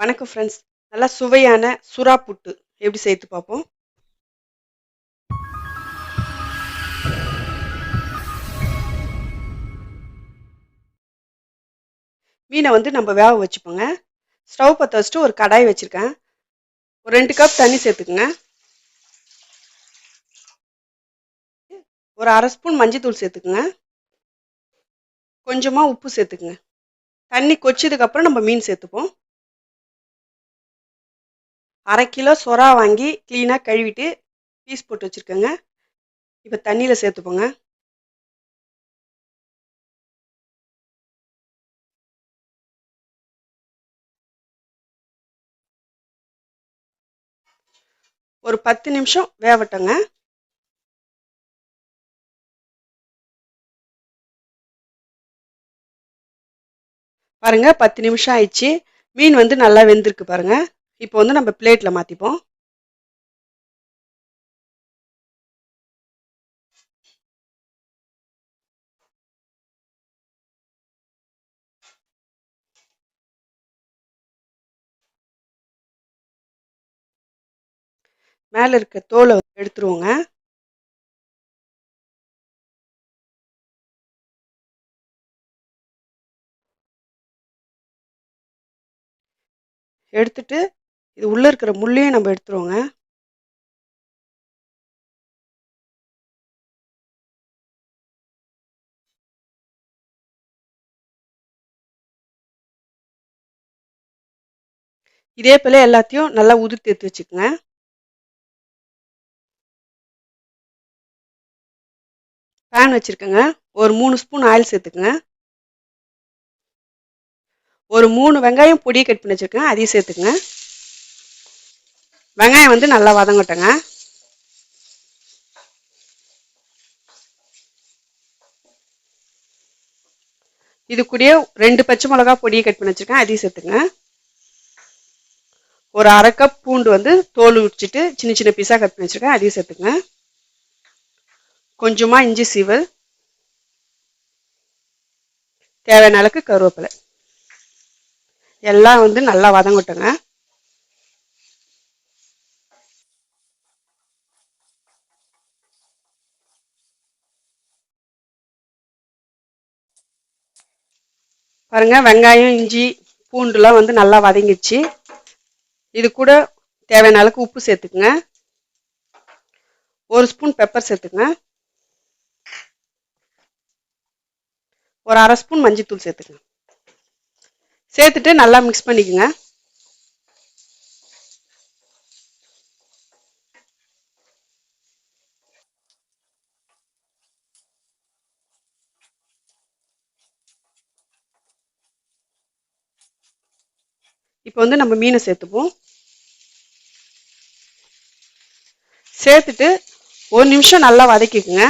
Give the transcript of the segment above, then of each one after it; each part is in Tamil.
வணக்கம் ஃப்ரெண்ட்ஸ் நல்லா சுவையான சுறா புட்டு எப்படி சேர்த்து பார்ப்போம்? மீனை வந்து நம்ம வேக வச்சுப்போங்க. ஸ்டவ் பற்ற வச்சுட்டு ஒரு கடாய் வச்சுருக்கேன். ஒரு ரெண்டு கப் தண்ணி சேர்த்துக்குங்க. ஒரு அரை ஸ்பூன் மஞ்சத்தூள் சேர்த்துக்குங்க. கொஞ்சமாக உப்பு சேர்த்துக்குங்க. தண்ணி கொச்சதுக்கப்புறம் நம்ம மீன் சேர்த்துப்போம். அரை கிலோ சொரா வாங்கி க்ளீனாக கழுவிட்டு பீஸ் போட்டு வச்சுருக்கேங்க. இப்போ தண்ணியில் சேர்த்துப்போங்க. ஒரு பத்து நிமிஷம் வேவட்டங்க. பாருங்க பத்து நிமிஷம் ஆயிடுச்சு. மீன் வந்து நல்லா வெந்திருக்கு பாருங்கள் இப்போ வந்து நம்ம பிளேட்ல மாற்றிப்போம் மேல இருக்க தோலை எடுத்துருவோங்க. எடுத்துட்டு இது உள்ளே இருக்கிற முள்ளையும் நம்ம எடுத்துருவோங்க. இதே போல எல்லாத்தையும் நல்லா உதிர்த்து எடுத்து வச்சுக்கோங்க. பேன் வச்சுருக்கேங்க. ஒரு மூணு ஸ்பூன் ஆயில் சேர்த்துக்குங்க. ஒரு மூணு வெங்காயம் பொடியை கட் பண்ணி வச்சுருக்கேன். அதையும் சேர்த்துக்குங்க. வெங்காயம் வந்து நல்லா வதங்கட்டுங்க. இது கூடயே ரெண்டு பச்சை மிளகா பொடியை கட் பண்ணி வச்சுருக்கேன் அதையும் சேர்த்துங்க. ஒரு அரை கப் பூண்டு வந்து தோல் உடிச்சிட்டு சின்ன சின்ன பீஸாக கட் பண்ணி வச்சுருக்கேன் அதையும் சேர்த்துங்க. கொஞ்சமாக இஞ்சி சீவல். தேவையான அளவுக்கு கருவேப்பிலை. எல்லாம் வந்து நல்லா வதங்கட்டுங்க. பாருங்கள் வெங்காயம் இஞ்சி பூண்டுலாம் வந்து நல்லா வதங்கிச்சு இது கூட தேவையான அளவுக்கு உப்பு சேர்த்துக்குங்க. ஒரு ஸ்பூன் பெப்பர் சேர்த்துக்குங்க. ஒரு அரை ஸ்பூன் மஞ்சத்தூள் சேர்த்துக்குங்க. சேர்த்துட்டு நல்லா மிக்ஸ் பண்ணிக்கோங்க. இப்போ வந்து நம்ம மீனை சேர்த்துப்போம். சேர்த்துட்டு ஒரு நிமிஷம் நல்லா வதக்கிக்குங்க.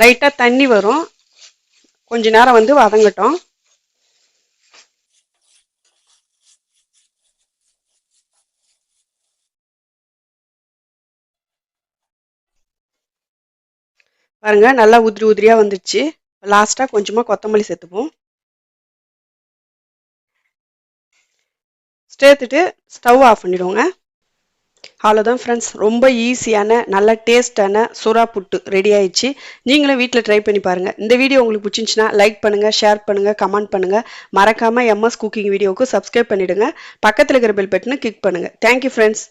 லைட்டாக தண்ணி வரும். கொஞ்ச நேரம் வந்து வதங்கட்டும். பாருங்கள் நல்லா உதிரி உதிரியாக வந்துடுச்சு லாஸ்ட்டாக கொஞ்சமாக கொத்தமல்லி சேர்த்துப்போம். சேர்த்துட்டு ஸ்டவ் ஆஃப் பண்ணிவிடுவோங்க அவ்வளோதான் ஃப்ரெண்ட்ஸ் ரொம்ப ஈஸியான நல்ல டேஸ்டான சுறா புட்டு ரெடி ஆயிடுச்சு. நீங்களும் வீட்டில் ட்ரை பண்ணி பாருங்கள் இந்த வீடியோ உங்களுக்கு பிடிச்சிச்சின்னா லைக் பண்ணுங்கள் ஷேர் பண்ணுங்கள் கமெண்ட் பண்ணுங்கள் மறக்காமல் எம்எஸ் குக்கிங் வீடியோவுக்கு சப்ஸ்கிரைப் பண்ணிவிடுங்க பக்கத்தில் இருக்கிற பெல் பட்டனை கிளிக் பண்ணுங்கள் தேங்க்யூ ஃப்ரெண்ட்ஸ்